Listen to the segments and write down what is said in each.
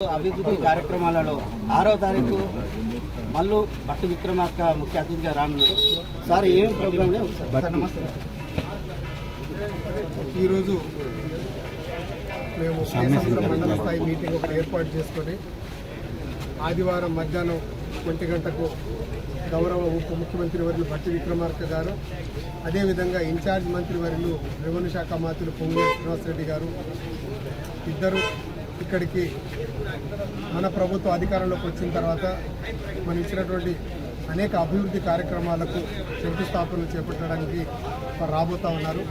అభివృద్ధి కార్యక్రమాలలో ఆరో తారీఖు మల్లు భట్టు విక్రమార్క ముఖ్య అతిథిగా రానున్నారు. సార్ ఏం ప్రోగ్రామ్ నమస్తే. ఈరోజు మేము మండల స్థాయి మీటింగ్ ఒకటి ఏర్పాటు చేసుకొని ఆదివారం మధ్యాహ్నం ఒంటి గంటకు గౌరవ ఉప ముఖ్యమంత్రి వర్యులు భట్టి విక్రమార్క గారు అదేవిధంగా ఇన్ఛార్జ్ మంత్రి వర్యులు రెవెన్యూ శాఖ మంత్రులు పొంగులేటి శ్రీనివాసరెడ్డి గారు ఇద్దరు ఇక్కడికి మన ప్రభుత్వం అధికారంలోకి వచ్చిన తర్వాత మనం ఇచ్చినటువంటి అనేక అభివృద్ధి కార్యక్రమాలకు శంకుస్థాపనలు చేపట్టడానికి రాబోతా ఉన్నారు.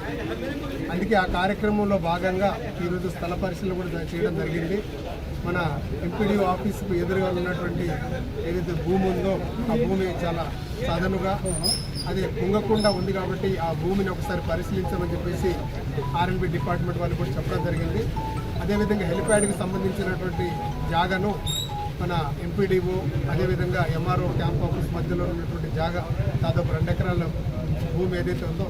అందుకే ఆ కార్యక్రమంలో భాగంగా ఈరోజు స్థల పరిశీలన కూడా చేయడం జరిగింది. మన ఎంపీడీ ఆఫీసుకు ఎదురుగా ఉన్నటువంటి ఏదైతే భూమి ఉందో ఆ భూమి చాలా సదనుగా అది పొంగకుండా ఉంది కాబట్టి ఆ భూమిని ఒకసారి పరిశీలించమని చెప్పేసి ఆర్ఎన్బి డిపార్ట్మెంట్ వాళ్ళు కూడా చెప్పడం జరిగింది. అదేవిధంగా హెలిప్యాడ్కి సంబంధించినటువంటి జాగాను మన ఎంపీడీఓ అదేవిధంగా ఎంఆర్ఓ క్యాంప్ ఆఫీస్ మధ్యలో ఉన్నటువంటి జాగా దాదాపు రెండు ఎకరాల భూమి ఏదైతే ఉందో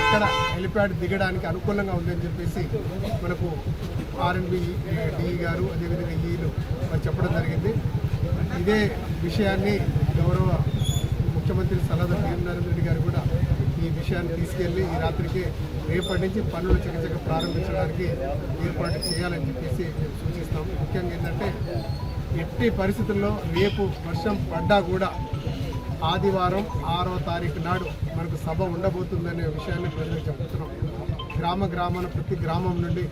ఇక్కడ హెలిప్యాడ్ దిగడానికి అనుకూలంగా ఉందని చెప్పేసి మనకు ఆర్ఎన్బి డిఈ గారు అదేవిధంగా ఈలు చెప్పడం జరిగింది. ఇదే విషయాన్ని గౌరవ ముఖ్యమంత్రి సలహా పిఎం నరేంద్ర రెడ్డి గారు కూడా విషయాన్ని తీసుకెళ్ళి ఈ రాత్రికి రేపటి నుంచి పనులు చకచక ప్రారంభించడానికి ఏర్పాటు చేయాలని చెప్పేసి మేము సూచిస్తాం. ముఖ్యంగా ఏంటంటే ఎట్టి పరిస్థితుల్లో రేపు వర్షం పడ్డా కూడా ఆదివారం ఆరో తారీఖు నాడు మనకు సభ ఉండబోతుందనే విషయాన్ని ప్రజలకు చెప్తున్నాం. గ్రామ గ్రామాన ప్రతి గ్రామం నుండి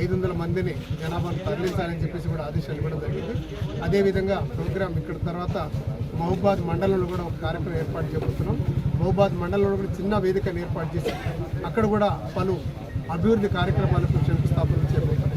ఐదు వందల మందిని జనాభాను తరలించాలని చెప్పేసి కూడా ఆదేశాలు ఇవ్వడం జరిగింది. అదేవిధంగా ప్రోగ్రాం ఇక్కడ తర్వాత మహబాద్ మండలంలో కూడా ఒక కార్యక్రమం ఏర్పాటు చేయబోతున్నాం. మహబాద్ మండలంలో కూడా చిన్న వేదికను ఏర్పాటు చేసి అక్కడ కూడా పలు అభివృద్ధి కార్యక్రమాలకు శంకుస్థాపన చేయబోతున్నాం.